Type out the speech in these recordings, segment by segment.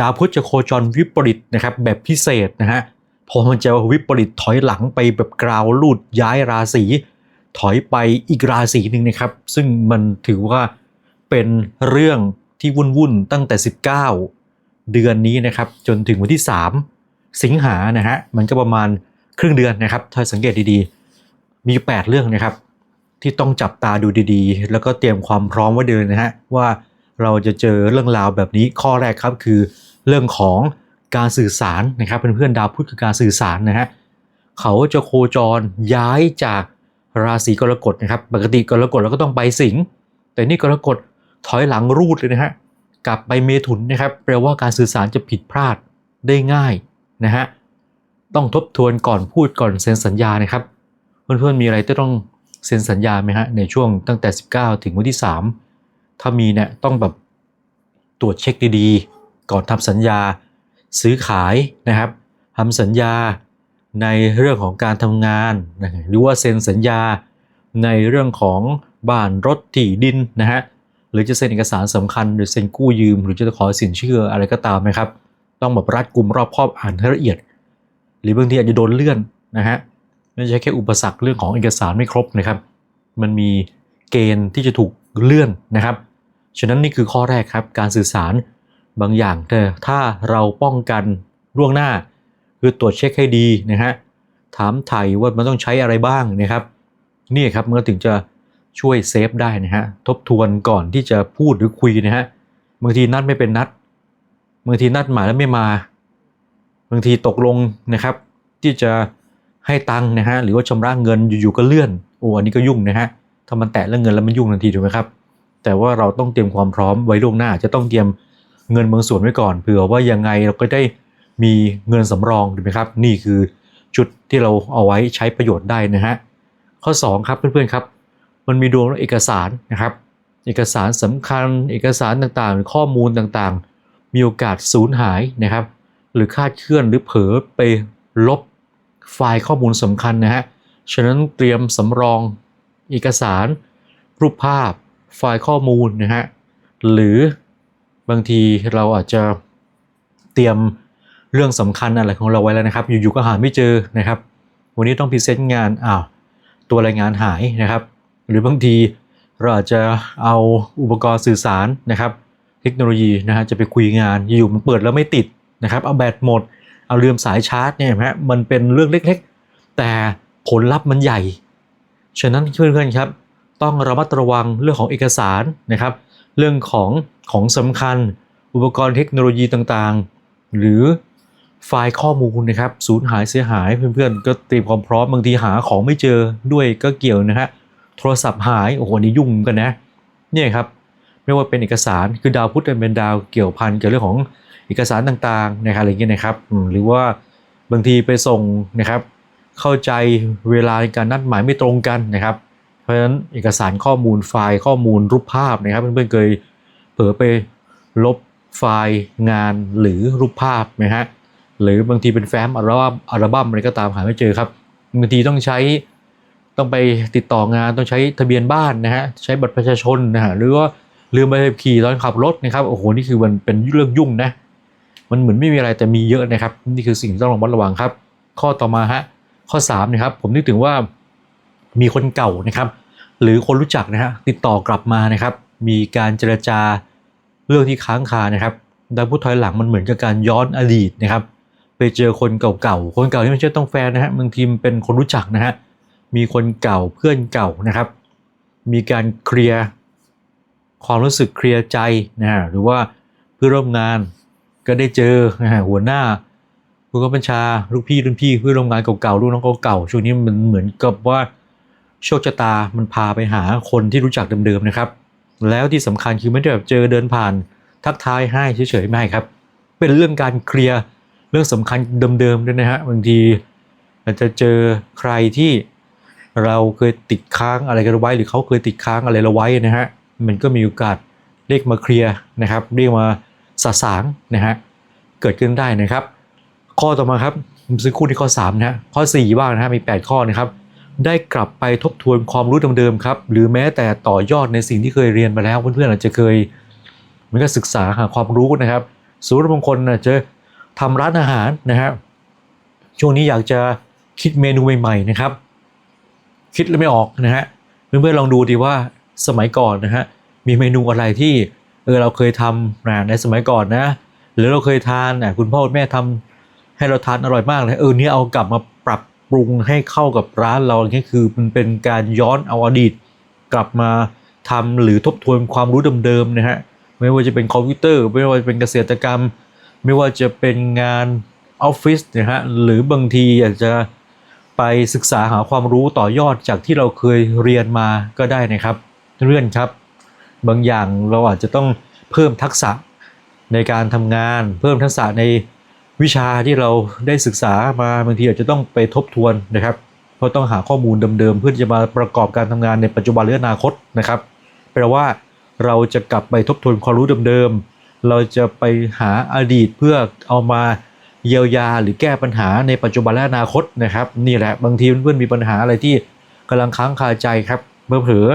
ดาวพุธจะโคจรวิปริตนะครับแบบพิเศษนะฮะพอมันจะวิปริตถอยหลังไปแบบกราวลูดย้ายราศีถอยไปอีกราศีหนึ่งนะครับ ซึ่งมันถือว่าเป็นเรื่องที่วุ่นๆตั้งแต่ 19 เดือนนี้นะครับ จนถึงวันที่ 3 สิงหานะฮะมันก็ประมาณครึ่งเดือนนะครับ ถ้าสังเกตดีๆ มี 8 เรื่องนะครับ ที่ต้องจับตาดูดีๆ แล้วก็เตรียมความพร้อมไว้เดินนะฮะว่า เราจะเจอเรื่องราวแบบนี้ข้อแรกครับคือเรื่องของการสื่อสารนะครับเพื่อนๆดาวพุธคือการสื่อสารนะฮะเขาจะโคจรย้ายจากราศีกรกฎนะครับ ปกติกรกฎเราก็ต้องไปสิงแต่นี่กรกฎถอยหลังรูดเลยนะฮะกลับไปเมถุนนะครับแปลว่าการสื่อสารจะผิดพลาดได้ง่ายนะฮะต้องทบทวนก่อนพูดก่อนเซ็นสัญญานะครับเพื่อนๆมีอะไรที่ต้องเซ็นสัญญาไหมฮะในช่วงตั้งแต่ 19 ถึงวันที่ 3 ถ้ามีเนี่ยต้องแบบตรวจเช็คดีๆ ก่อนทำสัญญาซื้อขายนะครับทำสัญญาในเรื่องของการทำงานนะหรือว่าเซ็นสัญญาในเรื่องของบ้านรถที่ดินนะฮะหรือจะเซ็นเอกสารสำคัญหรือเซ็นกู้ยืม หรือจะขอสินเชื่ออะไรก็ตามนะครับ ต้องแบบรัดกุมรอบคอบอ่านให้ละเอียด หรือบางทีอาจจะโดนเลื่อนนะฮะไม่ใช่แค่อุปสรรคเรื่องของเอกสารไม่ครบนะครับ มันมีเกณฑ์ที่จะถูกเลื่อนนะครับ ฉะนั้นนี่คือข้อแรกครับการสื่อสารบางอย่างแต่ถ้าเราป้องกันล่วงหน้า คือตรวจเช็คให้ดีนะฮะถามไถ่ว่ามันต้องใช้อะไรบ้างนะครับนี่ครับมันก็ถึงจะช่วยเซฟได้นะฮะทบทวนก่อนที่จะพูดหรือคุยนะฮะบางทีนัดไม่เป็นนัดบางทีนัดหมายแล้วไม่มา บางทีตกลงนะครับ ที่จะให้ตังค์นะฮะหรือว่าชำระเงินอยู่ๆก็เลื่อนโอ้อันนี้ก็ยุ่งนะฮะถ้ามันแตะเรื่องเงินแล้วมันยุ่งทันทีถูกไหมครับ แต่ว่าเราต้องเตรียมความพร้อมไว้ล่วงหน้า จะต้องเตรียมเงินบางส่วนไว้ก่อน เผื่อว่ายังไงเราก็ได้มีเงินสำรองถูกไหมครับ นี่คือจุดที่เราเอาไว้ใช้ประโยชน์ได้นะฮะข้อ 2 ครับเพื่อนๆครับ มันมีดวงเอกสารนะครับ เอกสารสำคัญ เอกสารต่างๆ ข้อมูลต่างๆ มีโอกาสสูญหายนะครับ หรือคาดเคลื่อนหรือเผลอไปลบไฟล์ข้อมูลสำคัญนะฮะฉะนั้นเตรียมสำรองเอกสารรูปภาพ ไฟล์ข้อมูลนะฮะ หรือบางทีเราอาจจะเตรียมเรื่องสำคัญอะไรของเราไว้แล้วนะครับ อยู่ๆก็หาไม่เจอนะครับ วันนี้ต้องพรีเซนต์งานอ้าวตัวรายงานหายนะครับ หรือบางทีเราอาจจะเอาอุปกรณ์สื่อสารนะครับ เทคโนโลยีนะฮะจะไปคุยงานอยู่มันเปิดแล้วไม่ติดนะครับเอาแบตหมด เอาเลืมสายชาร์จเนี่ยฮะมันเป็นเรื่องเล็กๆ แต่ผลลัพธ์มันใหญ่ ฉะนั้นเพื่อนๆครับ ต้องระมัดระวังเรื่องของเอกสารนะครับ เรื่องของของสำคัญ อุปกรณ์เทคโนโลยีต่างๆ หรือไฟล์ข้อมูลนะครับสูญหายเสียหายเพื่อนๆ ก็เตรียมความพร้อมบางทีหาของไม่เจอด้วยก็เกี่ยวนะฮะโทรศัพท์หายโอ้โหนี่ยุ่งกันนะเนี่ยครับไม่ว่าเป็นเอกสารคือดาวพุธเป็นดาวเกี่ยวพันกับเรื่องของเอกสารต่างๆนะครับอะไรเงี้ยนะครับหรือว่าบางทีไปส่งนะครับ เข้าใจเวลาในการนัดหมายไม่ตรงกันนะครับ เพราะฉะนั้นเอกสารข้อมูลไฟล์ข้อมูลรูปภาพนะครับเพื่อนๆเคยเผลอไปลบไฟล์งานหรือรูปภาพนะฮะหรือบางทีเป็นแฟ้มอัลบั้มอัลบั้มอะไรก็ตามหาไม่เจอครับบางทีต้องใช้ต้องไปติดต่องานต้องใช้ทะเบียนบ้านนะฮะใช้บัตรประชาชนนะฮะหรือว่าลืมใบขับขี่ตอนขับรถนะครับโอ้โหนี่คือมันเป็นเรื่องยุ่งนะมันเหมือนไม่มีอะไรแต่มีเยอะนะครับ นี่คือสิ่งที่ต้องระมัดระวังครับ ข้อต่อมาฮะข้อ3นะครับผมนึกถึงว่า มีคนเก่านะครับ หรือคนรู้จักนะฮะติดต่อกลับมานะครับ มีการเจรจาเรื่องที่ค้างคานะครับดาวพุธถอยหลังมันเหมือนกับการย้อนอดีตนะครับ ไปเจอคนเก่าๆคนเก่าที่ไม่ใช่ต้องแฟนนะฮะบางทีมเป็นคนรู้จักนะฮะมีคนเก่าเพื่อนเก่านะครับ มีการเคลียร์ความรู้สึกเคลียร์ใจนะฮะหรือว่าเพื่อร่วมงานก็ได้เจอนะฮะหัวหน้าผู้กำกับบัญชาลูกพี่รุ่นพี่เพื่อร่วมงานเก่าๆลูกน้องเก่าๆช่วงนี้มันเหมือนกับว่า โชคชะตามันพาไปหาคนที่รู้จักเดิมๆนะครับ แล้วที่สำคัญคือไม่ได้แบบเจอเดินผ่านทักทายให้เฉยๆไม่ครับ เป็นเรื่องการเคลียร์เรื่องสำคัญเดิมๆด้วยนะฮะบางทีอาจจะเจอใครที่เราเคยติดค้างอะไรกันไว้ หรือเขาเคยติดค้างอะไรเราไว้นะฮะมันก็มีโอกาสเรียกมาเคลียร์นะครับเรียกมาสะสางนะฮะเกิดขึ้นได้นะครับ ข้อต่อมาครับผมซื้อคู่ที่ข้อ3นะฮะข้อ 4 บ้างนะฮะมี 8 ข้อนะครับ ได้กลับไปทบทวนความรู้เดิมๆครับ หรือแม้แต่ต่อยอดในสิ่งที่เคยเรียนมาแล้วเพื่อนๆอาจจะเคยเหมือนกับศึกษาหาความรู้นะครับสมมติบางคนนะจะทำร้านอาหารนะครับช่วงนี้อยากจะคิดเมนูใหม่ๆนะครับ คิดแล้วไม่ออกนะฮะเพื่อนๆลองดูดีว่าสมัยก่อนนะฮะมีเมนูอะไรที่เออเราเคยทำนะในสมัยก่อนนะ หรือเราเคยทานนะคุณพ่อคุณแม่ทำให้เราทานอร่อยมากเลยเออเนี่ยเอากลับมาปรับ ปรุงให้เข้ากับร้านเราเนี่ยคือมันเป็นการย้อนเอาอดีต กลับมาทำหรือทบทวนความรู้เดิมๆนะฮะไม่ว่าจะเป็นคอมพิวเตอร์ ไม่ว่าจะเป็นเกษตรกรรม ไม่ว่าจะเป็นงานออฟฟิศนะฮะหรือบางทีอยากจะไปศึกษาหาความรู้ต่อยอดจากที่เราเคยเรียนมาก็ได้นะครับเรื่อนครับ บางอย่างเราอาจจะต้องเพิ่มทักษะในการทำงาน เพิ่มทักษะใน วิชาที่เราได้ศึกษามาบางทีอาจจะต้องไปทบทวนนะครับ เพราะต้องหาข้อมูลเดิมๆเพื่อจะมาประกอบการทำงานในปัจจุบันหรืออนาคตนะครับแปลว่าเราจะกลับไปทบทวนความรู้เดิมๆเราจะไปหาอดีตเพื่อเอามาเยียวยาหรือแก้ปัญหาในปัจจุบันและอนาคตนะครับ นี่แหละบางทีเพื่อนมีปัญหาอะไรที่กำลังค้างคาใจครับเมื่อเผลอ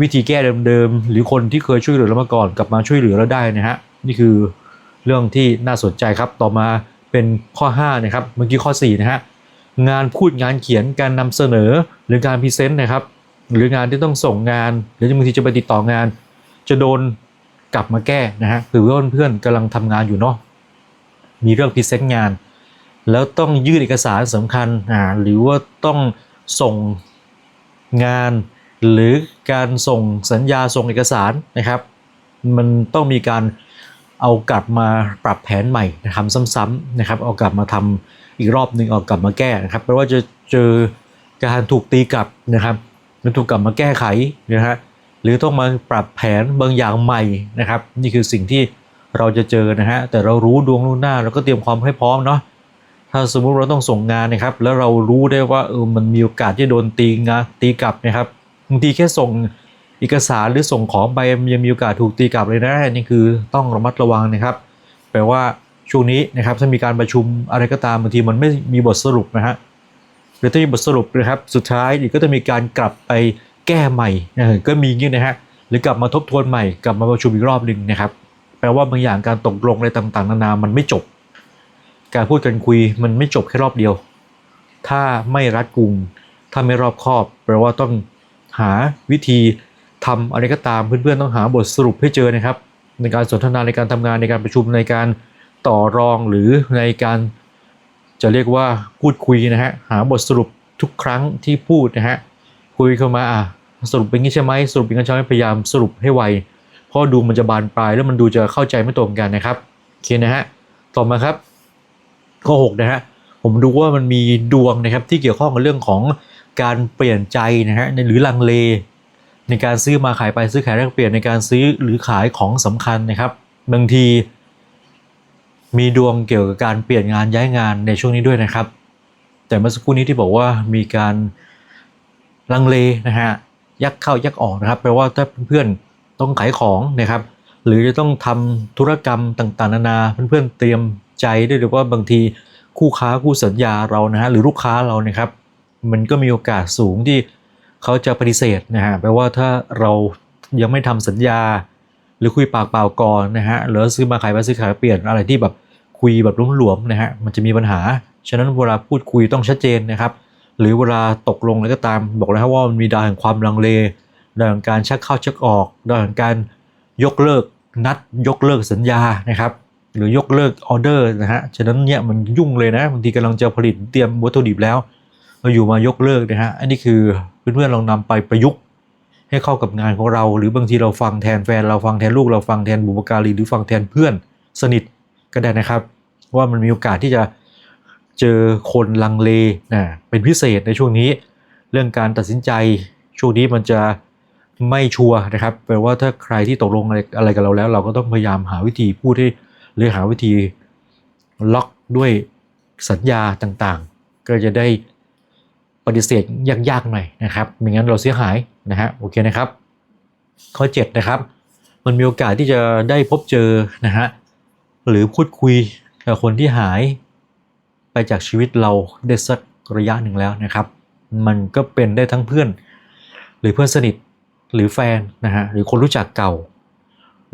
วิธีแก้เดิมๆหรือคนที่เคยช่วยเหลือเรามาก่อนกลับมาช่วยเหลือเราได้นะฮะนี่คือเรื่องที่น่าสนใจครับต่อมา เป็นข้อ5นะครับเมื่อกี้ข้อ4นะฮะงานพูดงานเขียนการนำเสนอหรือการพรีเซนต์นะครับ หรืองานที่ต้องส่งงาน หรือบางทีจะไปติดต่องาน จะโดนกลับมาแก้นะฮะหรือว่าเพื่อนๆกำลังทำงานอยู่เนาะมีเรื่องพรีเซนต์งาน แล้วต้องยื่นเอกสารสำคัญอ่าหรือว่าต้องส่งงาน หรือการส่งสัญญาส่งเอกสารนะครับ มันต้องมีการ เอากลับมาปรับแผนใหม่ทำซ้ำๆนะครับ เอากลับมาทำอีกรอบหนึ่งเอากลับมาแก้นะครับแปลว่าจะเจอการถูกตีกลับนะครับหรือถูกกลับมาแก้ไขนะฮะหรือต้องมาปรับแผนบางอย่างใหม่นะครับ นี่คือสิ่งที่เราจะเจอนะฮะแต่เรารู้ดวงล่วงหน้าเราก็เตรียมความให้พร้อมเนาะถ้าสมมุติเราต้องส่งงานนะครับ แล้วเรารู้ได้ว่าเออมันมีโอกาสที่โดนตีงานตีกลับนะครับบางทีแค่ส่ง เอกสารหรือส่งของไปยังมีโอกาสถูกตีกลับเลยนะนี่คือต้องระมัดระวังนะครับแปลว่าช่วงนี้นะครับถ้ามีการประชุมอะไรก็ตามบางทีมันไม่มีบทสรุปนะฮะหรือถ้ามีบทสรุปนะครับสุดท้ายก็จะมีการกลับไปแก้ใหม่นะก็มีอย่างนี้นะฮะหรือกลับมาทบทวนใหม่กลับมาประชุมอีกรอบหนึ่งนะครับ แปลว่าบางอย่างการตกลงอะไรต่างๆ นานามันไม่จบ การพูดกันคุยมันไม่จบแค่รอบเดียว ถ้าไม่รัดกุมถ้าไม่รอบคอบ แปลว่าต้องหาวิธี ทำอะไรก็ตามเพื่อนๆต้องหาบทสรุปให้เจอนะครับ ในการสนทนาในการทำงานในการประชุมในการต่อรองหรือในการจะเรียกว่าพูดคุยนะฮะหาบทสรุปทุกครั้งที่พูดนะฮะคุยเข้ามาอะสรุปเป็นงี้ใช่ไหมสรุปเป็นงี้ใช่ไหมพยายามสรุปให้ไวเพราะดูมันจะบานปลายแล้วมันดูจะเข้าใจไม่ตรงกันนะครับโอเคนะฮะต่อมาครับข้อ6นะฮะผมดูว่ามันมีดวงนะครับที่เกี่ยวข้องกับเรื่องของการเปลี่ยนใจนะฮะหรือลังเล ในการซื้อมาขายไปซื้อขายแลกเปลี่ยนในการซื้อหรือขายของสำคัญนะครับบางทีมีดวงเกี่ยวกับการเปลี่ยนงานย้ายงานในช่วงนี้ด้วยนะครับ แต่เมื่อสักครู่นี้ที่บอกว่ามีการลังเลนะฮะยักเข้ายักออกนะครับแปลว่าถ้าเพื่อนๆต้องขายของนะครับ หรือจะต้องทำธุรกรรมต่างๆ นานาเพื่อนๆเตรียมใจด้วยหรือว่าบางทีคู่ค้าคู่สัญญาเรานะฮะหรือลูกค้าเรานะครับ มันก็มีโอกาสสูงที่ เขาจะปฏิเสธนะฮะแปลว่าถ้าเรายังไม่ทำสัญญา หรือคุยปากเปล่าก่อนนะฮะหรือซื้อมาขายไปซื้อขายเปลี่ยนอะไรที่แบบคุยแบบหลวมๆนะฮะมันจะมีปัญหา ฉะนั้นเวลาพูดคุยต้องชัดเจนนะครับ หรือเวลาตกลงอะไรก็ตามบอกเลยครับว่ามันมีดาวแห่งความลังเลดาวแห่งการชักเข้าชักออกดาวแห่งการยกเลิกนัดยกเลิกสัญญานะครับหรือยกเลิกออเดอร์นะฮะ ฉะนั้นเนี่ยมันยุ่งเลยนะบางทีกำลังจะผลิตเตรียมวัตถุดิบแล้ว เราอยู่มายกเลิกนะฮะอันนี้คือเพื่อนๆลองนำไปประยุกต์ ให้เข้ากับงานของเรา หรือบางทีเราฟังแทนแฟน เราฟังแทนลูกเราฟังแทนบุปการีหรือฟังแทนเพื่อนสนิทก็ได้นะครับ ว่ามันมีโอกาสที่จะเจอคนลังเลนะเป็นพิเศษในช่วงนี้ เรื่องการตัดสินใจช่วงนี้มันจะไม่ชัวร์นะครับแปลว่าถ้าใครที่ตกลงอะไรอะไรกับเราแล้ว เราก็ต้องพยายามหาวิธีพูดให้หรือหาวิธีล็อกด้วยสัญญาต่างๆ ก็จะได้ ปฏิเสธยากๆหน่อยนะครับไม่งั้นเราเสียหายนะฮะโอเคนะครับ ข้อ 7 นะครับ มันมีโอกาสที่จะได้พบเจอนะฮะหรือพูดคุยกับคนที่หายไปจากชีวิตเราได้สักระยะหนึ่งแล้วนะครับ มันก็เป็นได้ทั้งเพื่อน หรือเพื่อนสนิทหรือแฟนนะฮะหรือคนรู้จักเก่า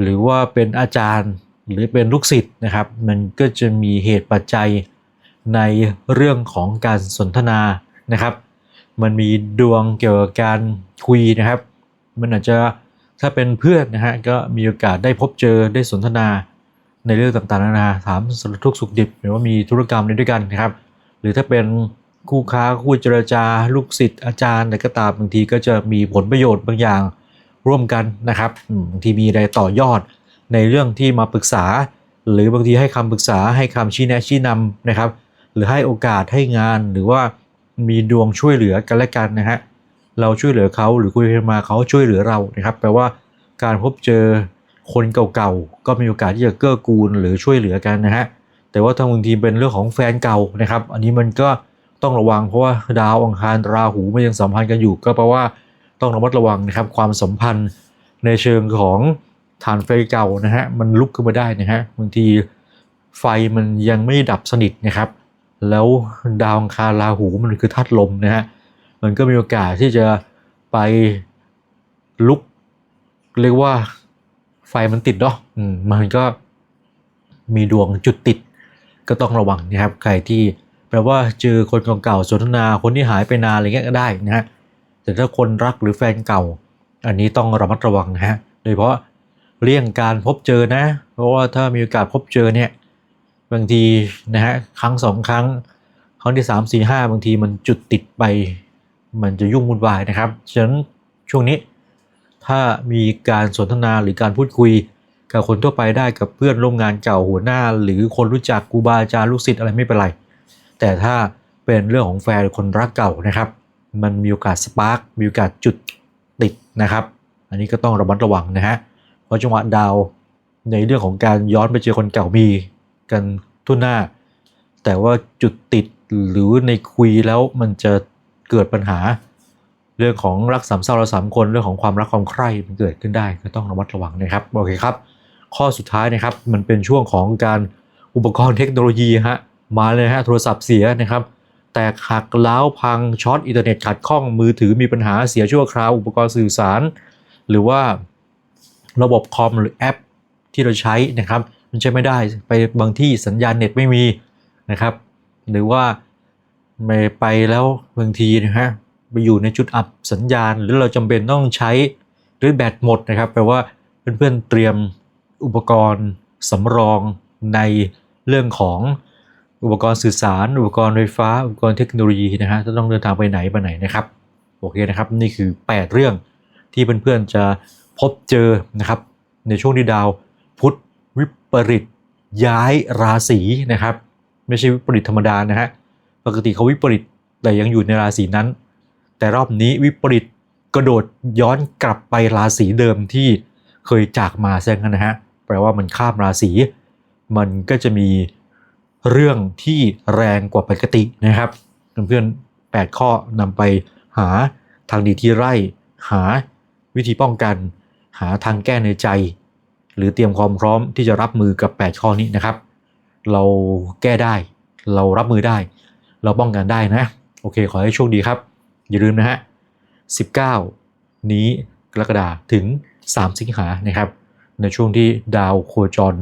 หรือว่าเป็นอาจารย์หรือเป็นลูกศิษย์นะครับ มันก็จะมีเหตุปัจจัยในเรื่องของการสนทนา นะครับ มันมีดวงเกี่ยวกับการคุยนะครับ มันอาจจะถ้าเป็นเพื่อนนะฮะก็มีโอกาสได้พบเจอได้สนทนาในเรื่องต่างๆนานาถามสารทุกสุขดิบหรือว่ามีธุรกรรมในด้วยกันนะครับ หรือถ้าเป็นคู่ค้าคู่เจรจา ลูกศิษย์อาจารย์อะไรก็ตามบางทีก็จะมีผลประโยชน์บางอย่างร่วมกันนะครับบางทีมีอะไรต่อยอดในเรื่องที่มาปรึกษา หรือบางทีให้คำปรึกษาให้คำชี้แนะชี้นำนะครับ หรือให้โอกาสให้งานหรือว่า มีดวงช่วยเหลือกันและกันนะฮะเราช่วยเหลือเขาหรือคุยกันมาเขาช่วยเหลือเรานะครับแปลว่าการพบเจอคนเก่าๆก็มีโอกาสที่จะเกื้อกูลหรือช่วยเหลือกันนะฮะแต่ว่าถ้าบางทีเป็นเรื่องของแฟนเก่านะครับ อันนี้มันก็ต้องระวังเพราะว่าดาวอังคารราหูมันยังสัมพันธ์กันอยู่ ก็แปลว่าต้องระมัดระวังนะครับความสัมพันธ์ในเชิงของฐานไฟเก่านะฮะมันลุกขึ้นมาได้นะฮะบางทีไฟมันยังไม่ดับสนิทนะครับ แล้วดาวอังคารราหูมันคือธาตุลมนะฮะมันก็มีโอกาสที่จะไปลุก เรียกว่าไฟมันติดเนาะมมันก็มีดวงจุดติดก็ต้องระวังนะครับ ใครที่แปลว่าเจอคนเก่าๆสนทนาคนที่หายไปนานอะไรเงี้ยก็ได้นะฮะแต่ถ้าคนรักหรือแฟนเก่า อันนี้ต้องระมัดระวังนะฮะโดยเฉพาะเลี่ยงการพบเจอนะ เพราะว่าถ้ามีโอกาสพบเจอเนี่ย บางทีนะฮะครั้งสองครั้ง ครั้งที่สามสี่ห้าบางทีมันจุดติดไป มันจะยุ่งวุ่นวายนะครับ ฉะนั้นช่วงนี้ถ้ามีการสนทนาหรือการพูดคุยกับคนทั่วไปได้กับเพื่อนร่วมงานเก่าหัวหน้า หรือคนรู้จักครูบาอาจารย์ลูกศิษย์อะไรไม่เป็นไร แต่ถ้าเป็นเรื่องของแฟนหรือคนรักเก่านะครับ มันมีโอกาสสปาร์กมีโอกาสจุดติดนะครับ อันนี้ก็ต้องระมัดระวังนะฮะเพราะจังหวะดาวในเรื่องของการย้อนไปเจอคนเก่ามี กันทุ่วหน้า แต่ว่าจุดติดหรือในคุยแล้วมันจะเกิดปัญหา เรื่องของรักสามเศร้าเราสามคนเรื่องของความรักความใคร่มันเกิดขึ้นได้ก็ต้องระมัดระวังนะครับโอเคครับ ข้อสุดท้ายนะครับมันเป็นช่วงของการอุปกรณ์เทคโนโลยีฮะมาเลยฮะโทรศัพท์เสียนะครับแตกหักล้าวพังช็อตอินเทอร์เน็ตขัดข้องมือถือมีปัญหาเสียชั่วคราวอุปกรณ์สื่อสาร หรือว่าระบบคอมหรือแอปที่เราใช้นะครับ มันใช้ไม่ได้ไปบางที่สัญญาณเน็ตไม่มีนะครับ หรือว่าไม่ไปแล้วบางทีนะฮะไปอยู่ในจุดอับสัญญาณ หรือเราจำเป็นต้องใช้หรือแบตหมดนะครับแปลว่าเพื่อนๆเตรียมอุปกรณ์สำรองในเรื่องของอุปกรณ์สื่อสาร อุปกรณ์ไฟฟ้า อุปกรณ์เทคโนโลยีนะฮะจะต้องเดินทางไปไหนไปไหนนะครับโอเคนะครับนี่คือ 8 เรื่องที่เพื่อนๆจะพบเจอนะครับในช่วงที่ดาวพุธ วิปริตย้ายราศีนะครับ ไม่ใช่วิปริตธรรมดานะฮะปกติเขาวิปริตแต่ยังอยู่ในราศีนั้น แต่รอบนี้วิปริตกระโดดย้อนกลับไปราศีเดิมที่เคยจากมาแซงกันนะฮะแปลว่ามันข้ามราศีมันก็จะมีเรื่องที่แรงกว่าปกตินะครับเพื่อนๆ8ข้อนำไปหาทางดีที่ไร่ หาวิธีป้องกัน หาทางแก้ในใจ หรือเตรียมความพร้อมที่จะรับมือกับ 8 ข้อนี้นะครับ เราแก้ได้ เรารับมือได้ เราป้องกันได้นะ โอเค ขอให้โชคดีครับ อย่าลืมนะฮะ 19 นี้กรกฎาถึง 3 สิงหานะครับ ในช่วงที่ดาวโคจร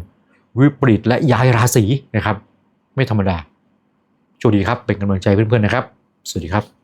วิปริตและย้ายราศีนะครับ ไม่ธรรมดา โชคดีครับ เป็นกำลังใจเพื่อนๆนะครับ สวัสดีครับ